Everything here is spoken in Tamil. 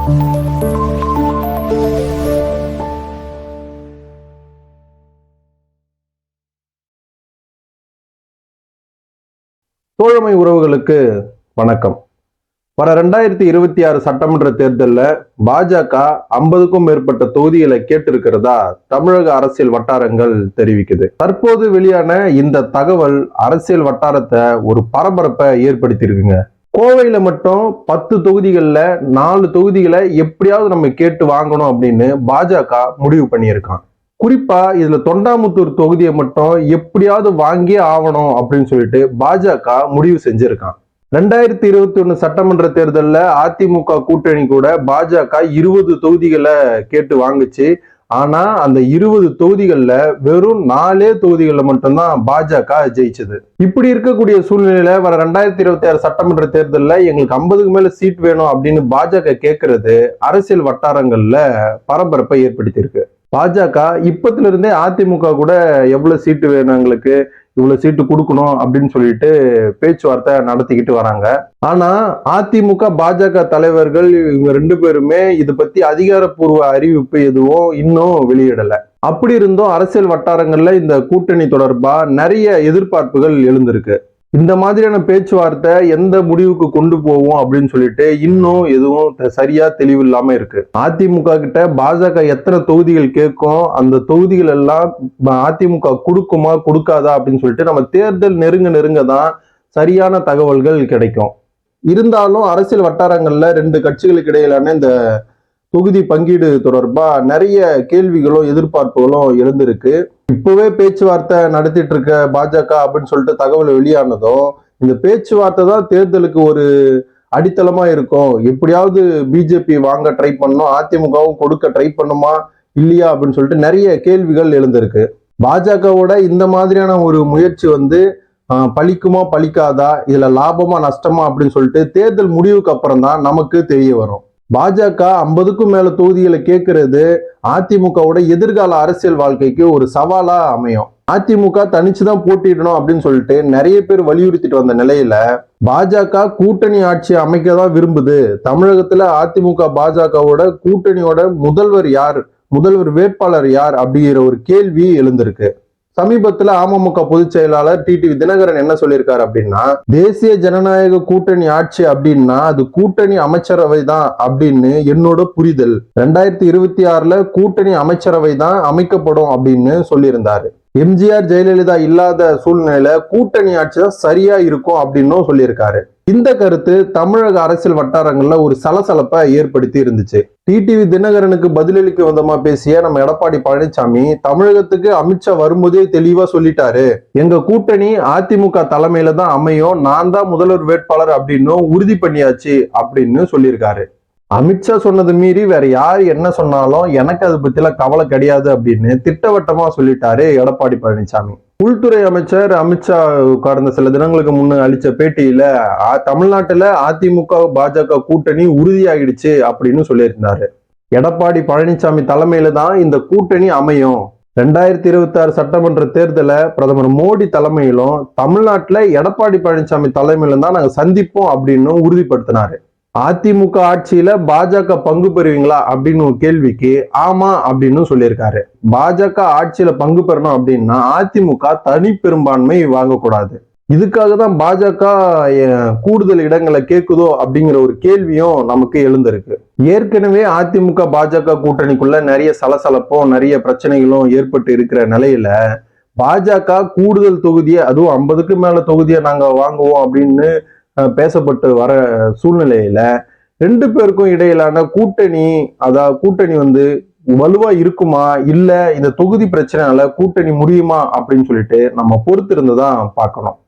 தோழமை உறவுகளுக்கு வணக்கம். வர ரெண்டாயிரத்தி இருபத்தி ஆறு சட்டமன்ற தேர்தலில் பாஜக ஐம்பதுக்கும் மேற்பட்ட தொகுதிகளை கேட்டிருக்கிறதா தமிழக அரசியல் வட்டாரங்கள் தெரிவிக்குது. தற்போது வெளியான இந்த தகவல் அரசியல் வட்டாரத்தை ஒரு பரபரப்பை ஏற்படுத்தியிருக்குங்க. கோவையில் மட்டும் பத்து தொகுதிகளில் நாலு தொகுதிகளை எப்படியாவது நம்ம கேட்டு வாங்கணும் அப்படின்னு பாஜக முடிவு பண்ணியிருக்கான். குறிப்பா இதுல தொண்டாமுத்தூர் தொகுதியை மட்டும் எப்படியாவது வாங்கியே ஆகணும் அப்படின்னு சொல்லிட்டு பாஜக முடிவு செஞ்சிருக்கான். ரெண்டாயிரத்தி இருபத்தி ஒண்ணு சட்டமன்ற தேர்தலில் அதிமுக கூட்டணி கூட பாஜக இருபது தொகுதிகளை கேட்டு வாங்குச்சு. ஆனா அந்த இருபது தொகுதிகளில் வெறும் நாலே தொகுதிகளில் மட்டும்தான் பாஜக ஜெயிச்சது. இப்படி இருக்கக்கூடிய சூழ்நிலையில வர ரெண்டாயிரத்தி இருபத்தி ஆறு சட்டமன்ற தேர்தலில் எங்களுக்கு ஐம்பதுக்கு மேல சீட் வேணும் அப்படின்னு பாஜக கேட்கறது அரசியல் வட்டாரங்கள்ல பரபரப்பை ஏற்படுத்தியிருக்கு. பாஜக இப்பத்துல இருந்தே அதிமுக கூட எவ்வளவு சீட்டு வேணும் எங்களுக்கு? இவ்வளவு சீட்டு கொடுக்கணும் அப்படின்னு சொல்லிட்டு பேச்சுவார்த்தை நடத்திக்கிட்டு வராங்க. ஆனா அதிமுக பாஜக தலைவர்கள் இவங்க ரெண்டு பேருமே இது பத்தி அதிகாரப்பூர்வ அறிவிப்பு எதுவும் இன்னும் வெளியிடல. அப்படி இருந்தும் அரசியல் வட்டாரங்கள்ல இந்த கூட்டணி தொடர்பா நிறைய எதிர்பார்ப்புகள் எழுந்திருக்கு. இந்த மாதிரியான பேச்சுவார்த்தை எந்த முடிவுக்கு கொண்டு போவோம் அப்படின்னு சொல்லிட்டு இன்னும் எதுவும் சரியா தெளிவு இல்லாம இருக்கு. அதிமுக கிட்ட பாஜக எத்தனை தொகுதிகள் கேட்கும் அந்த தொகுதிகள் எல்லாம் அதிமுக கொடுக்குமா கொடுக்காதா அப்படின்னு சொல்லிட்டு நம்ம தேர்தல் நெருங்க நெருங்க தான் சரியான தகவல்கள் கிடைக்கும். இருந்தாலும் அரசியல் வட்டாரங்கள்ல ரெண்டு கட்சிகளுக்கு இடையிலான இந்த தொகுதி பங்கீடு தொடர்பா நிறைய கேள்விகளும் எதிர்பார்ப்புகளும் எழுந்திருக்கு. இப்பவே பேச்சுவார்த்தை நடத்திட்டு இருக்க பாஜக அப்படின்னு சொல்லிட்டு தகவல் வெளியானதும் இந்த பேச்சுவார்த்தை தான் தேர்தலுக்கு ஒரு அடித்தளமா இருக்கும். எப்படியாவது பிஜேபி வாங்க ட்ரை பண்ணணும் அதிமுகவும் கொடுக்க ட்ரை பண்ணுமா இல்லையா அப்படின்னு சொல்லிட்டு நிறைய கேள்விகள் எழுந்திருக்கு. பாஜகவோட இந்த மாதிரியான ஒரு முயற்சி வந்து பழிக்குமா பழிக்காதா இதுல லாபமா நஷ்டமா அப்படின்னு சொல்லிட்டு தேர்தல் முடிவுக்கு அப்புறம் தான் நமக்கு தெரிய வரும். பாஜக ஐம்பதுக்கும் மேல தொகுதிகளை கேட்கறது அதிமுகவோட எதிர்கால அரசியல் வாழ்க்கைக்கு ஒரு சவாலா அமையும். அதிமுக தனிச்சு தான் போட்டிடணும் அப்படின்னு சொல்லிட்டு நிறைய பேர் வலியுறுத்திட்டு வந்த நிலையில பாஜக கூட்டணி ஆட்சி அமைக்க தான் விரும்புது. தமிழகத்துல அதிமுக பாஜகவோட கூட்டணியோட முதல்வர் யார்? முதல்வர் வேட்பாளர் யார்? அப்படிங்கிற ஒரு கேள்வி எழுந்திருக்கு. சமீபத்துல அமமுக பொதுச் செயலாளர் டிடிவி தினகரன் என்ன சொல்லியிருக்காரு அப்படின்னா தேசிய ஜனநாயக கூட்டணி ஆட்சி அப்படின்னா அது கூட்டணி அமைச்சரவை தான் அப்படின்னு என்னோட புரிதல். ரெண்டாயிரத்தி இருபத்தி ஆறுல கூட்டணி அமைச்சரவை தான் அமைக்கப்படும் அப்படின்னு சொல்லியிருந்தாரு. எம்ஜிஆர் ஜெயலலிதா இல்லாத சூழ்நிலையில கூட்டணி ஆட்சி தான் சரியா இருக்கும் அப்படின்னும் சொல்லியிருக்காரு. இந்த கருத்து தமிழக அரசியல் வட்டாரங்கள்ல ஒரு சலசலப்பை ஏற்படுத்தி இருந்துச்சு. டிடிவி தினகரனுக்கு பதிலளிக்க விதமா பேசிய நம்ம எடப்பாடி பழனிசாமி தமிழகத்துக்கு அமித்ஷா வரும்போதே தெளிவா சொல்லிட்டாரு. எங்க கூட்டணி அதிமுக தலைமையில தான் அமையும் நான் தான் முதல்வர் வேட்பாளர் அப்படின்னு உறுதி பண்ணியாச்சு அப்படின்னு சொல்லியிருக்காரு. அமித்ஷா சொன்னது மீறி வேற யார் என்ன சொன்னாலும் எனக்கு அதை பத்தில கவலை கிடையாது அப்படின்னு திட்டவட்டமா சொல்லிட்டாரு எடப்பாடி பழனிசாமி. உள்துறை அமைச்சர் அமித்ஷா கடந்த சில தினங்களுக்கு முன்னே அளிச்ச பேட்டியில தமிழ்நாட்டில் தமிழ்நாட்டுல அதிமுக பாஜக கூட்டணி உறுதியாகிடுச்சு அப்படின்னு சொல்லியிருந்தாரு. எடப்பாடி பழனிசாமி தலைமையில தான் இந்த கூட்டணி அமையும். ரெண்டாயிரத்தி இருபத்தி ஆறு சட்டமன்ற தேர்தலை பிரதமர் மோடி தலைமையிலும் தமிழ்நாட்டுல எடப்பாடி பழனிசாமி தலைமையிலும் தான் நாங்க சந்திப்போம் அப்படின்னு உறுதிப்படுத்தினாரு. அதிமுக ஆட்சியில பாஜக பங்கு பெறுவீங்களா அப்படின்னு ஒரு கேள்விக்கு ஆமா அப்படின்னு சொல்லியிருக்காரு. பாஜக ஆட்சியில பங்கு பெறணும் அப்படின்னா அதிமுக தனி பெரும்பான்மை வாங்கக்கூடாது. இதுக்காக தான் பாஜக கூடுதல் இடங்களை கேட்குதோ அப்படிங்கிற ஒரு கேள்வியும் நமக்கு எழுந்திருக்கு. ஏற்கனவே அதிமுக பாஜக கூட்டணிக்குள்ள நிறைய சலசலப்பும் நிறைய பிரச்சனைகளும் ஏற்பட்டு இருக்கிற நிலையில பாஜக கூடுதல் தொகுதியை அதுவும் ஐம்பதுக்கு மேல தொகுதியை நாங்க வாங்குவோம் அப்படின்னு பேசப்பட்டு வர சூழ்நிலையில ரெண்டு பேருக்கும் இடையிலான கூட்டணி அதாவது கூட்டணி வந்து வலுவா இருக்குமா? இல்ல இந்த தொகுதி பிரச்சனையால கூட்டணி முடியுமா அப்படின்னு சொல்லிட்டு நம்ம பொறுத்திருந்து தான் பார்க்கணும்.